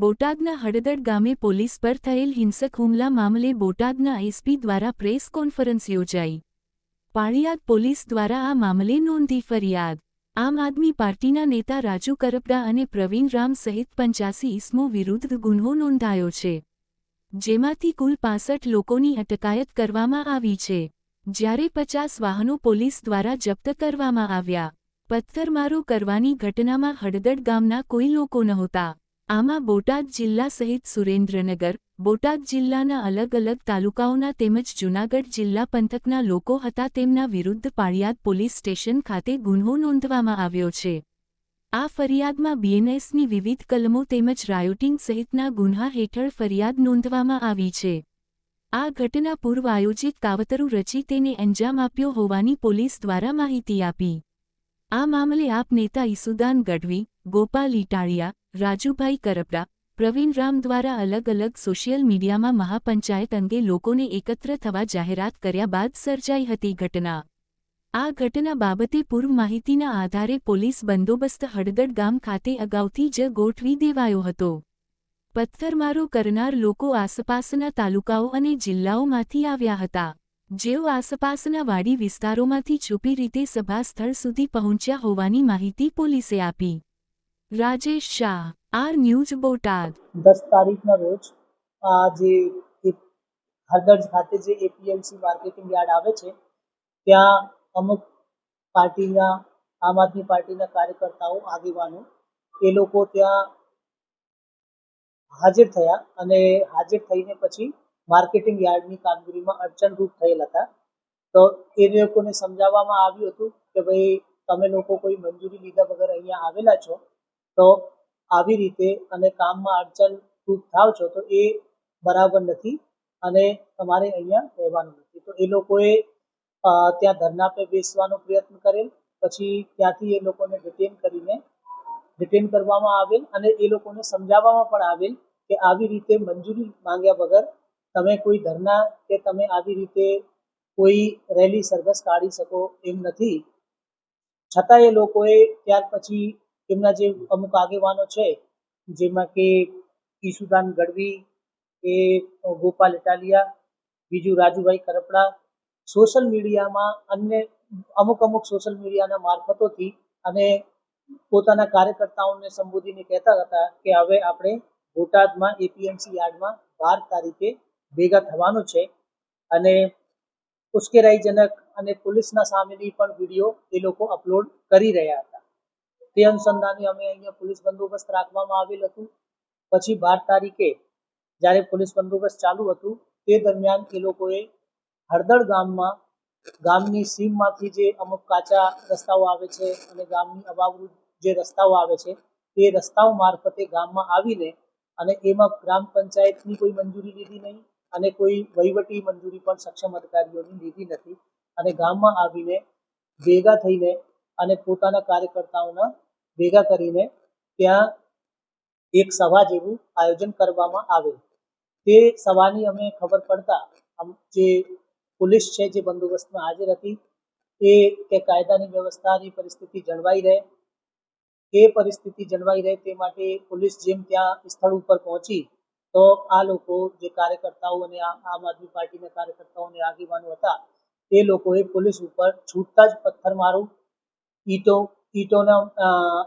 બોટાદના હળદડ ગામે પોલીસ પર થયેલ હિંસક હુમલા મામલે બોટાદના એસપી દ્વારા પ્રેસ કોન્ફરન્સ યોજાઈ. પાળિયાદ પોલીસ દ્વારા આ મામલે નોંધી ફરિયાદ. આમ આદમી પાર્ટીના નેતા રાજુ કરપડા અને પ્રવીણ રામ સહિત પંચ્યાસી ઇસમો વિરુદ્ધ ગુન્હો નોંધાયો છે. જેમાંથી કુલ પાસઠ લોકોની અટકાયત કરવામાં આવી છે. જ્યારે પચાસ વાહનો પોલીસ દ્વારા જપ્ત કરવામાં આવ્યા. પથ્થરમારો કરવાની ઘટનામાં હળદડ ગામના કોઈ લોકો નહોતા. આમાં બોટાદ જિલ્લા સહિત સુરેન્દ્રનગર, બોટાદ જિલ્લાના અલગ અલગ તાલુકાઓના તેમજ જૂનાગઢ જિલ્લા પંથકના લોકો હતા તેમના વિરુદ્ધ પાળિયાદ પોલીસ સ્ટેશન ખાતે ગુન્હો નોંધવામાં આવ્યો છે. આ ફરિયાદમાં બીએનએસની વિવિધ કલમો તેમજ રાયોટિંગ સહિતના ગુન્હા હેઠળ ફરિયાદ નોંધવામાં આવી છે. આ ઘટના પૂર્વ આયોજિત કાવતરું રચી તેને અંજામ આપ્યો હોવાની પોલીસ દ્વારા માહિતી આપી. આ મામલે આપ નેતા ઈસુદાન ગઢવી, ગોપાલ ઇટાળિયા રાજુભાઈ કરપડા, પ્રવીણ રામ દ્વારા અલગ અલગ સોશિયલ મીડિયામાં મહાપંચાયત અંગે લોકોને એકત્ર થવા જાહેરાત કર્યા બાદ સર્જાઈ હતી ઘટના. આ ઘટના બાબતે પૂર્વ માહિતીના આધારે પોલીસ બંદોબસ્ત હળદડ ગામ ખાતે અગાઉથી જ ગોઠવી દેવાયો હતો. પથ્થરમારો કરનાર લોકો આસપાસના તાલુકાઓ અને જિલ્લાઓમાંથી આવ્યા હતા. જેઓ આસપાસના વાડી વિસ્તારોમાંથી છુપી રીતે સભા સ્થળ સુધી પહોંચ્યા હોવાની માહિતી પોલીસે આપી. Rajesh Shah, R news Botad. દસ તારીખના રોજ આ જે એક ખાતે જે એપીએમસી માર્કેટિંગ યાર્ડ આવે છે, ત્યાં અમુક પાર્ટીના, આમ આદમી પાર્ટીના કાર્યકર્તાઓ, આગેવાનો, એ લોકો ત્યાં હાજર થયા અને હાજર થઈને પછી માર્કેટિંગ યાર્ડની કામગીરીમાં અડચણરૂપ થયેલ હતા. તો એ લોકોને સમજાવવામાં આવ્યું હતું કે ભાઈ, તમે લોકો કોઈ મંજૂરી લીધા વગર અહીંયા આવેલા છો તો આવી રીતે અને કામમાં અડચણરૂપ થાવ છો, તો એ બરાબર નથી અને તમારે અહીંયા રહેવાનું નથી. તો એ લોકોએ ત્યાં ધરના પર બેસવાનો પ્રયત્ન કરેલ, પછી ત્યાંથી એ લોકોને ડિટેન કરીને ડિટેન કરવામાં આવેલ અને એ લોકોને સમજાવવામાં પણ આવેલ કે આવી રીતે મંજૂરી માંગ્યા વગર તમે કોઈ ધરના કે તમે આવી રીતે કોઈ રેલી સરઘસ કાઢી શકો એમ નથી. છતાં એ લોકોએ ત્યાર પછી એમના જે અમુક આગેવાનો છે, જેમાં કે ઈસુદાન ગઢવી, એ ગોપાલ ઇટાલિયા, બીજું રાજુભાઈ કરપડા, સોશિયલ મીડિયામાં અન્ય અમુક અમુક સોશિયલ મીડિયાના મારફતોથી અને પોતાના કાર્યકર્તાઓને સંબોધીને કહેતા હતા કે હવે આપણે બોટાદમાં એપીએમસી યાર્ડમાં બાર તારીખે ભેગા થવાનું છે અને ઉશ્કેરાઈજનક અને પોલીસના સામેની પણ વીડિયો એ લોકો અપલોડ કરી રહ્યા હતા. તે અનુસંધાને અમે અહીંયા પોલીસ બંદોબસ્ત રાખવામાં આવેલ હતું. પછી બાર તારીખે જ્યારે પોલીસ બંદોબસ્ત ચાલુ હતું, તે દરમિયાન એ લોકોએ હળદળ ગામમાં, ગામની સીમમાંથી જે અમુક કાચા રસ્તાઓ આવે છે અને ગામની અવાવૃત જે રસ્તાઓ આવે છે, તે રસ્તાઓ મારફતે ગામમાં આવીને અને એમાં ગ્રામ પંચાયતની કોઈ મંજૂરી લીધી નહીં અને કોઈ વહીવટી મંજૂરી પણ સક્ષમ અધિકારીઓની લીધી નથી અને ગામમાં આવીને ભેગા થઈને અને પોતાના કાર્યકર્તાઓના ભેગા કરીને ત્યાં એક સભા જેવું આયોજન કરવામાં આવે. તે સભાની અમે ખબર પડતા જે પોલીસ છે, જે બંદોબસ્તમાં હાજર હતી, એ કે કાયદાની વ્યવસ્થાની પરિસ્થિતિ જળવાઈ રહે. એ પરિસ્થિતિ જળવાઈ રહે તે માટે પોલીસ જેમ ત્યાં સ્થળ ઉપર પહોંચી, તો આ લોકો જે કાર્યકર્તાઓ અને આમ આદમી પાર્ટીના કાર્યકર્તાઓને આગેવાનો હતા, એ લોકોએ પોલીસ ઉપર છૂટતા જ પથ્થરમારો ઈંટો ઈંટોના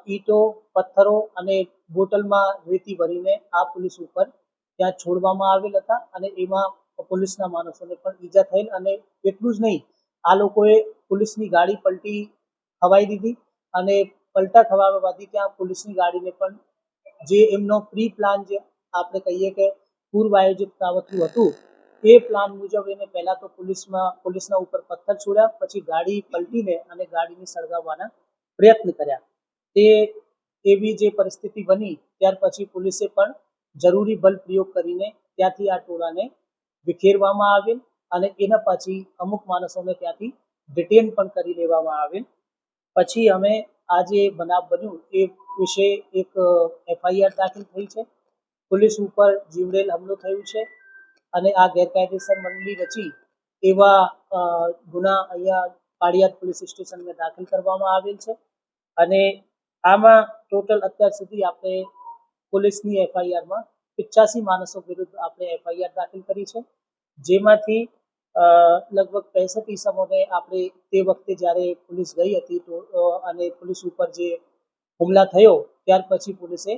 ઈંટો, પથ્થરો અને બોટલમાં રેતી ભરીને આ પોલીસ ઉપર ત્યાં છોડવામાં આવેલ હતા અને એમાં પોલીસના માણસોને પણ ઈજા થયેલ અને એટલું જ નહીં, આ લોકોએ પોલીસની ગાડી પલટી ખવાઈ દીધી અને પલટા ખવાવાથી ત્યાં પોલીસની ગાડીને પણ જે એમનો પ્રી પ્લાન જે આપણે કહીએ કે પૂર્વ આયોજિત કાવતરું હતું, એ પ્લાન મુજબ એને પહેલા તો પોલીસમાં, પોલીસના ઉપર પથ્થર છોડ્યા, પછી ગાડી પલટીને અને ગાડીને સળગાવવાના પ્રયત્ન કર્યા. તે એવી જે પરિસ્થિતિ બની, ત્યાર પછી પોલીસે પણ જરૂરી બલ પ્રયોગ કરીને ત્યાંથી આ ટોળાને વિખેરવામાં આવેલ અને એના પછી અમુક માણસોને ત્યાંથી ડિટેન પણ કરી લેવામાં આવેલ. પછી અમે આ જે બનાવ બન્યું, એ વિશે એક એફઆઈઆર દાખલ થઈ છે. પોલીસ ઉપર જીવડેલ હુમલો થયો છે અને આ ગેરકાયદેસર મંડળી રચી એવા ગુના અહીંયા પાળિયાદ પોલીસ સ્ટેશનમાં દાખલ કરવામાં આવેલ છે. અને આમાં ટોટલ અત્યાર સુધી આપણે પોલીસની એફઆઈઆરમાં પિચ્યાસી માણસો વિરુદ્ધ આપણે એફઆઈઆર દાખલ કરી છે. જેમાંથી લગભગ પેસઠ ઈસમોને આપણે તે વખતે જ્યારે પોલીસ ગઈ હતી તો અને પોલીસ ઉપર જે હુમલા થયો, ત્યાર પછી પોલીસે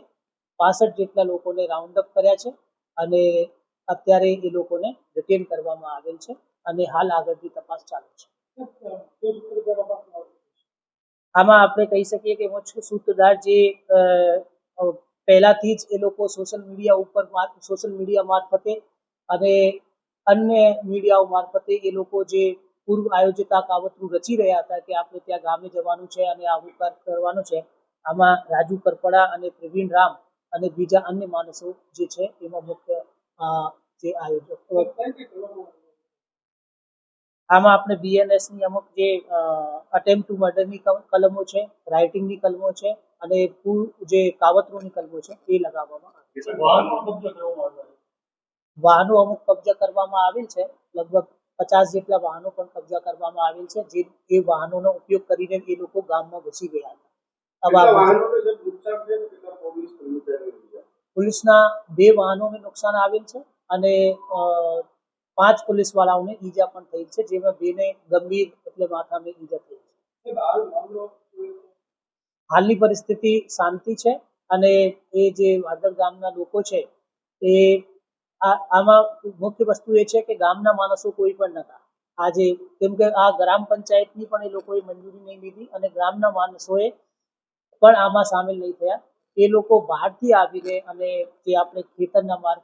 પાસઠ જેટલા લોકોને રાઉન્ડ અપ કર્યા છે અને અત્યારે એ લોકોને રિટેન કરવામાં આવેલ છે અને હાલ આગળની તપાસ ચાલુ છે. આમાં આપણે કહી શકીએ કે મુખ્ય સૂત્રધાર જે પહેલાથી જ એ લોકો સોશિયલ મીડિયા ઉપર સોશિયલ મીડિયા મારફતે અને અન્ય મીડિયાઓ મારફતે એ લોકો જે પૂર્વ આયોજિત આ કાવતરું રચી રહ્યા હતા કે આપણે ત્યાં ગામે જવાનું છે અને આવું કાર કરવાનું છે, આમાં રાજુ કરપડા અને પ્રવીણ રામ અને બીજા અન્ય માણસો જે છે એમાં મુખ્ય જે આયોજકો આમાં આપણે બીએનએસની અમુક જે અટેમ્પ ટુ મર્ડરની કલમો છે રાઇટિંગની કલમો છે અને જે કાવતરોની કલમો છે એ લગાવવામાં આવી છે. વાહનો અમુક કબજા કરવામાં આવેલ છે લગભગ પચાસ જેટલા વાહનો પણ કબજા કરવામાં આવેલ છે જે એ વાહનોનો ઉપયોગ કરીને એ લોકો ગામમાં ઘૂસી ગયા હતા. પોલીસના બે વાહનોને નુકસાન આવેલ છે અને પાંચ પોલીસ વાળાઓને ઈજા પણ થઈ છે, જેમાં બેને ગંભીર એટલે માથામાં ઈજા થઈ છે. હાલની પરિસ્થિતિ શાંતિ છે અને એ જે વાદર ગામના લોકો છે, એ આમાં મુખ્ય વસ્તુ એ છે કે ગામના માણસો કોઈ પણ નતા આજે કેમ કે આ ગ્રામ પંચાયતની પણ એ લોકોએ મંજૂરી નહીં લીધી અને ગ્રામના માણસોએ પણ આમાં સામેલ નહીં થયા. એ લોકો બહારથી આવીને અને જે આપણે ખેતરના માર્ગ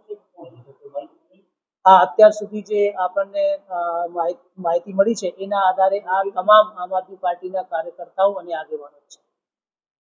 હા અત્યાર સુધી જે આપણને માહિતી મળી છે, એના આધારે આ તમામ આમ આદમી પાર્ટીના કાર્યકર્તાઓ અને આગેવાનો છે.